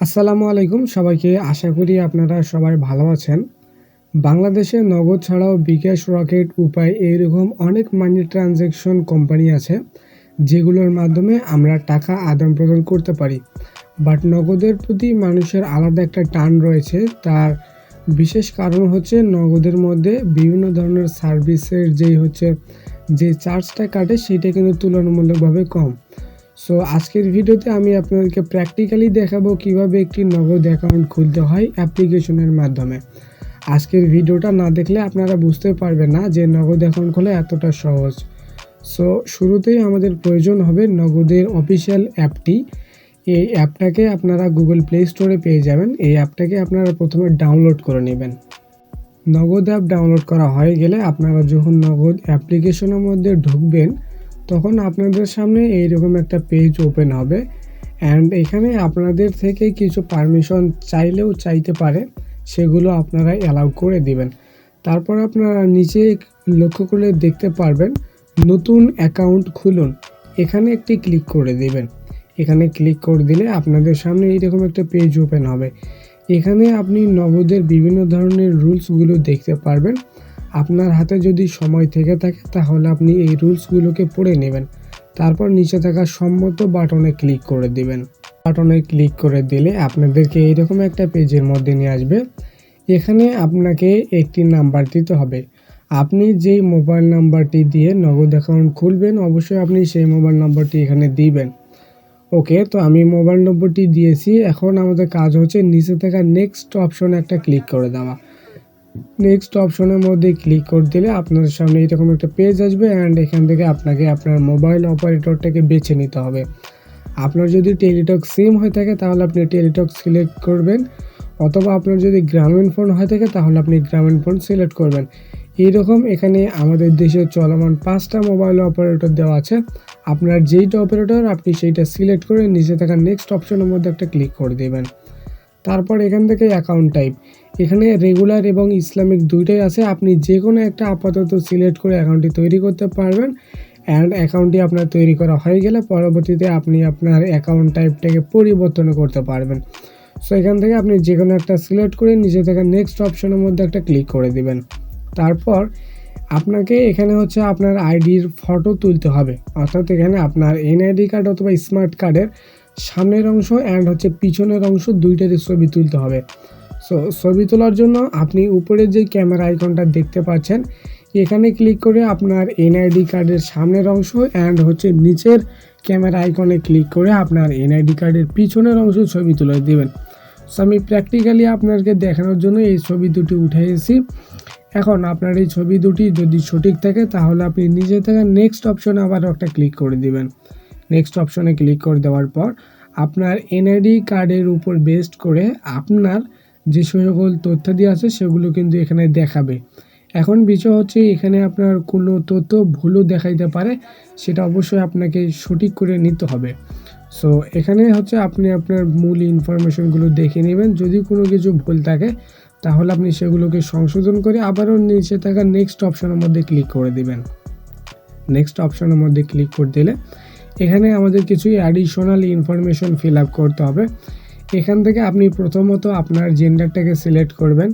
আসসালামু আলাইকুম সবাইকে। আশা করি আপনারা সবাই ভালো আছেন। বাংলাদেশে নগদ ছাড়াও বিকাশ রকেট উপায় এইরকম অনেক মানি ট্রানজ্যাকশন কোম্পানি আছে, যেগুলোর মাধ্যমে আমরা টাকা আদান প্রদান করতে পারি। বাট নগদের প্রতি মানুষের আলাদা একটা টান রয়েছে, তার বিশেষ কারণ হচ্ছে নগদের মধ্যে বিভিন্ন ধরনের সার্ভিসের যেই হচ্ছে যে চার্জটা কাটে, সেটা কিন্তু তুলনামূলকভাবে কম। সো আজকের ভিডিওতে আমি আপনাদেরকে প্র্যাকটিক্যালি দেখাবো কীভাবে একটি নগদ অ্যাকাউন্ট খুলতে হয় অ্যাপ্লিকেশনের মাধ্যমে। আজকের ভিডিওটা না দেখলে আপনারা বুঝতে পারবেন না যে নগদ অ্যাকাউন্ট খোলা এতটা সহজ। সো শুরুতেই আমাদের প্রয়োজন হবে নগদের অফিসিয়াল অ্যাপটি এই অ্যাপটাকে আপনারা গুগল প্লে স্টোরে পেয়ে যাবেন। এই অ্যাপটাকে আপনারা প্রথমে ডাউনলোড করে নেবেন। নগদ অ্যাপ ডাউনলোড করা হয়ে গেলে আপনারা যখন নগদ অ্যাপ্লিকেশনের মধ্যে ঢুকবেন তখন আপনাদের সামনে এইরকম একটা পেজ ওপেন হবে অ্যান্ড এখানে আপনাদের থেকে কিছু পারমিশন চাইলেও চাইতে পারে, সেগুলো আপনারা অ্যালাউ করে দিবেন। তারপর আপনারা নিচে লক্ষ্য করলে দেখতে পারবেন, নতুন অ্যাকাউন্ট খুলুন। এখানে একটি ক্লিক করে দিবেন। এখানে ক্লিক করে দিলে আপনাদের সামনে এইরকম একটা পেজ ওপেন হবে। এখানে আপনি নগদের বিভিন্ন ধরনের রুলসগুলো দেখতে পারবেন। আপনার হাতে যদি সময় থেকে থাকে, তাহলে আপনি এই রুলসগুলোকে পড়ে নেবেন। তারপর নিচে থাকা সম্মত বাটনে ক্লিক করে দিবেন। বাটনে ক্লিক করে দিলে আপনাদেরকে এইরকম একটা পেজের মধ্যে নিয়ে আসবে। এখানে আপনাকে একটি নাম্বার দিতে হবে। আপনি যেই মোবাইল নাম্বারটি দিয়ে নগদ অ্যাকাউন্ট খুলবেন, অবশ্যই আপনি সেই মোবাইল নাম্বারটি এখানে দিবেন। ওকে, তো আমি মোবাইল নম্বরটি দিয়েছি। এখন আমাদের কাজ হচ্ছে নিচে থাকা নেক্সট অপশনে একটা ক্লিক করে দেওয়া। নেক্সট অপশনের মধ্যে ক্লিক করে দিলে আপনার সামনে এরকম একটা পেজ আসবে অ্যান্ড এখান থেকে আপনাকে আপনার মোবাইল অপারেটরটাকে বেছে নিতে হবে। আপনার যদি টেলিটক সিম হয়ে থাকে তাহলে আপনি টেলিটক সিলেক্ট করবেন অথবা আপনার যদি গ্রামীণ ফোন হয়ে থাকে তাহলে আপনি গ্রামীণ ফোন সিলেক্ট করবেন। এইরকম এখানে আমাদের দেশে চলমান পাঁচটা মোবাইল অপারেটর দেওয়া আছে। আপনার যেইটা অপারেটর আপনি সেইটা সিলেক্ট করে নিচে থাকা নেক্সট অপশনের মধ্যে একটা ক্লিক করে দেবেন। তারপর এখান থেকে অ্যাকাউন্ট টাইপ এখানে রেগুলার এবং ইসলামিক দুইটাই আছে। আপনি যে কোনো একটা আপাতত সিলেক্ট করে অ্যাকাউন্টটি তৈরি করতে পারবেন অ্যান্ড অ্যাকাউন্টটি আপনার তৈরি করা হয়ে গেলে পরবর্তীতে আপনি আপনার অ্যাকাউন্ট টাইপটাকে পরিবর্তন করতে পারবেন। সো এখান থেকে আপনি যে কোনো একটা সিলেক্ট করে নিচে থেকে নেক্সট অপশনের মধ্যে একটা ক্লিক করে দিবেন। তারপর আপনাকে এখানে হচ্ছে আপনার আইডির ফটো তুলতে হবে। অর্থাৎ এখানে আপনার এনআইডি কার্ড অথবা স্মার্ট কার্ডের সামনের অংশ অ্যান্ড হচ্ছে পিছনের অংশ দুইটারই ছবি তুলতে হবে। সো ছবি তোলার জন্য আপনি উপরে যে ক্যামেরা আইকনটা দেখতে পাচ্ছেন, এখানে ক্লিক করে আপনার এনআইডি কার্ডের সামনের অংশ অ্যান্ড হচ্ছে নিচের ক্যামেরা আইকনে ক্লিক করে আপনার এনআইডি কার্ডের পিছনের অংশ ছবি তুলে দেবেন। সো আমি প্র্যাকটিক্যালি আপনাকে দেখানোর জন্য এই ছবি দুটি উঠে এখন আপনার এই ছবি দুটি যদি সঠিক থাকে, তাহলে আপনি নিজে থেকে নেক্সট অপশনে আবার একটা ক্লিক করে দিবেন। নেক্সট অপশনে ক্লিক করে দেওয়ার পর আপনার এনআইডি কার্ডের উপর বেস্ট করে আপনার যে সকল তথ্য দিয়ে আছে সেগুলো কিন্তু এখানে দেখাবে। এখন বিষয় হচ্ছে এখানে আপনার কোনো তথ্য ভুলও দেখাইতে পারে, সেটা অবশ্যই আপনাকে সঠিক করে নিতে হবে। সো এখানে হচ্ছে আপনি আপনার মূল ইনফরমেশনগুলো দেখে নেবেন। যদি কোনো কিছু ভুল থাকে, তাহলে আপনি সেগুলোকে সংশোধন করে আবারও নিচে থাকা নেক্সট অপশনের মধ্যে ক্লিক করে দিবেন। নেক্সট অপশনের মধ্যে ক্লিক করে দিলে এখানে আমাদের কিছু অ্যাডিশনাল ইনফরমেশন ফিল আপ করতে হবে। এখান থেকে আপনি প্রথমত আপনার জেন্ডারটাকে সিলেক্ট করবেন,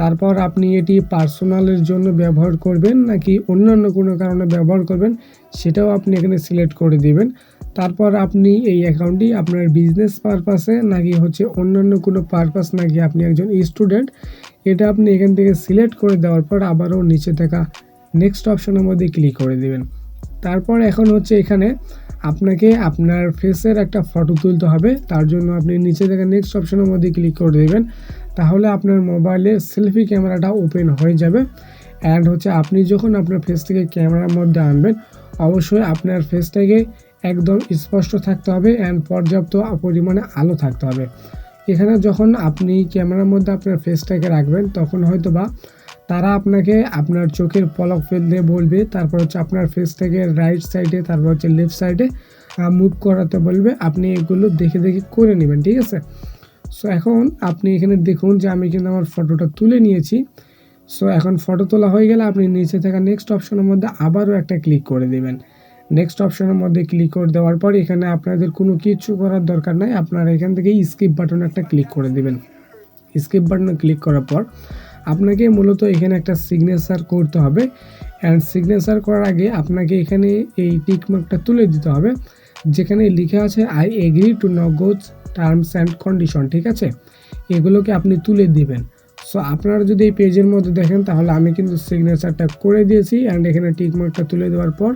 তারপর আপনি এটি পার্সোনালের জন্য ব্যবহার করবেন নাকি অন্যান্য কোনো কারণে ব্যবহার করবেন, সেটাও আপনি এখানে সিলেক্ট করে দিবেন। তারপর আপনি এই অ্যাকাউন্টটি আপনার বিজনেস পারপাসে নাকি হচ্ছে অন্যান্য কোনো পারপাস নাকি আপনি একজন স্টুডেন্ট এটা আপনি এখান থেকে সিলেক্ট করে দেওয়ার পর আবারও নিচে থাকা নেক্সট অপশনের মধ্যে ক্লিক করে দিবেন। তারপর এখন হচ্ছে এখানে আপনাকে আপনার ফেসের একটা ফটো তুলতে হবে। তার জন্য আপনি নিচে থেকে নেক্সট অপশনের মধ্যে ক্লিক করে দেবেন। তাহলে আপনার মোবাইলে সেলফি ক্যামেরাটা ওপেন হয়ে যাবে। অ্যান্ড হচ্ছে আপনি যখন আপনার ফেস থেকে ক্যামেরার মধ্যে আনবেন, অবশ্যই আপনার ফেসটাকে একদম স্পষ্ট থাকতে হবে অ্যান্ড পর্যাপ্ত পরিমাণে আলো থাকতে হবে। এখানে যখন আপনি ক্যামেরার মধ্যে আপনার ফেসটাকে রাখবেন, তখন হয়তো বা তারা আপনাকে আপনার চোখের পলক ফেলতে বলবে, তারপর হচ্ছে আপনার ফেস থেকে রাইট সাইডে তারপর হচ্ছে লেফট সাইডে মুভ করাতে বলবে। আপনি এগুলো দেখে দেখে করে নেবেন, ঠিক আছে? সো এখন আপনি এখানে দেখুন যে আমি কিন্তু আমার ফটোটা তুলে নিয়েছি। সো এখন ফটো তোলা হয়ে গেলে আপনি নিচে থাকা নেক্সট অপশনের মধ্যে আবারও একটা ক্লিক করে দেবেন। নেক্সট অপশনের মধ্যে ক্লিক করে দেওয়ার পর এখানে আপনাদের কোনো কিছু করার দরকার নাই। আপনারা এখান থেকে স্কিপ বাটন একটা ক্লিক করে দেবেন। স্কিপ বাটনে ক্লিক করার পর আপনাকে মূলত এখানে একটা সিগনেচার করতে হবে। অ্যান্ড সিগনেচার করার আগে আপনাকে এখানে এই টিকমার্কটা তুলে দিতে হবে। যেখানে লিখে আছে আই এগ্রি টু নগোজ টার্মস অ্যান্ড কন্ডিশন ঠিক আছে? এগুলোকে আপনি তুলে দিবেন। সো আপনারা যদি এই পেজের মধ্যে দেখেন, তাহলে আমি কিন্তু সিগনেচারটা করে দিয়েছি। অ্যান্ড এখানে টিকমার্কটা তুলে দেওয়ার পর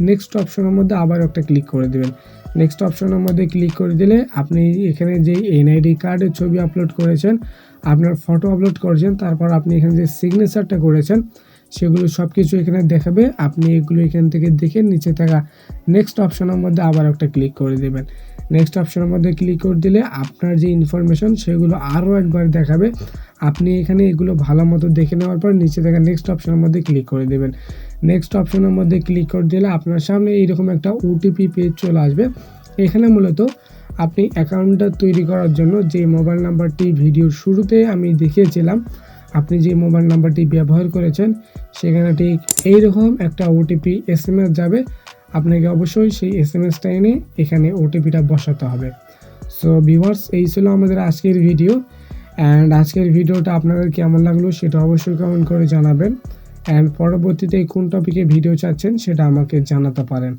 নেক্সট অপশনের মধ্যে আবার একটা ক্লিক করে দেবেন। নেক্সট অপশনের মধ্যে ক্লিক করে দিলে আপনি এখানে যে এনআইডি কার্ডের ছবি আপলোড করেছেন, আপনার ফটো আপলোড করেছেন, তারপর আপনি এখানে যে সিগনেচারটা করেছেন, সেগুলো সব কিছু এখানে দেখাবে, আপনি এগুলো এখান থেকে দেখে নিচে থাকা নেক্সট অপশনের মধ্যে আবার একটা ক্লিক করে দেবেন। নেক্সট অপশনের মধ্যে ক্লিক করে দিলে আপনার যে ইনফরমেশন সেগুলো আরও একবার দেখাবে। আপনি এখানে এগুলো ভালো মতো দেখে নেওয়ার পর নিচে থাকা নেক্সট অপশনের মধ্যে ক্লিক করে দেবেন। নেক্সট অপশনের মধ্যে ক্লিক করে দিলে আপনার সামনে এইরকম একটা ওটিপি পেজ চলে আসবে। এখানে মূলত আপনি অ্যাকাউন্টটা তৈরি করার জন্য যে মোবাইল নাম্বারটি ভিডিওর শুরুতে আমি দেখিয়েছিলাম, আপনি যে মোবাইল নাম্বারটি ব্যবহার করেছেন, সেখানে ঠিক এইরকম একটা ওটিপি এস যাবে। আপনাকে অবশ্যই সেই এস এম এসটা এনে এখানে ওটিপিটা বসাতে হবে। সো ভিউয়ার্স এই ছিল আমাদের আজকের ভিডিও অ্যান্ড আজকের ভিডিওটা আপনাদের কেমন লাগল সেটা অবশ্যই কমেন্ট করে জানাবেন। অ্যান্ড পরবর্তীতে কোন টপিকে ভিডিও চাচ্ছেন সেটা আমাকে জানাতে পারেন।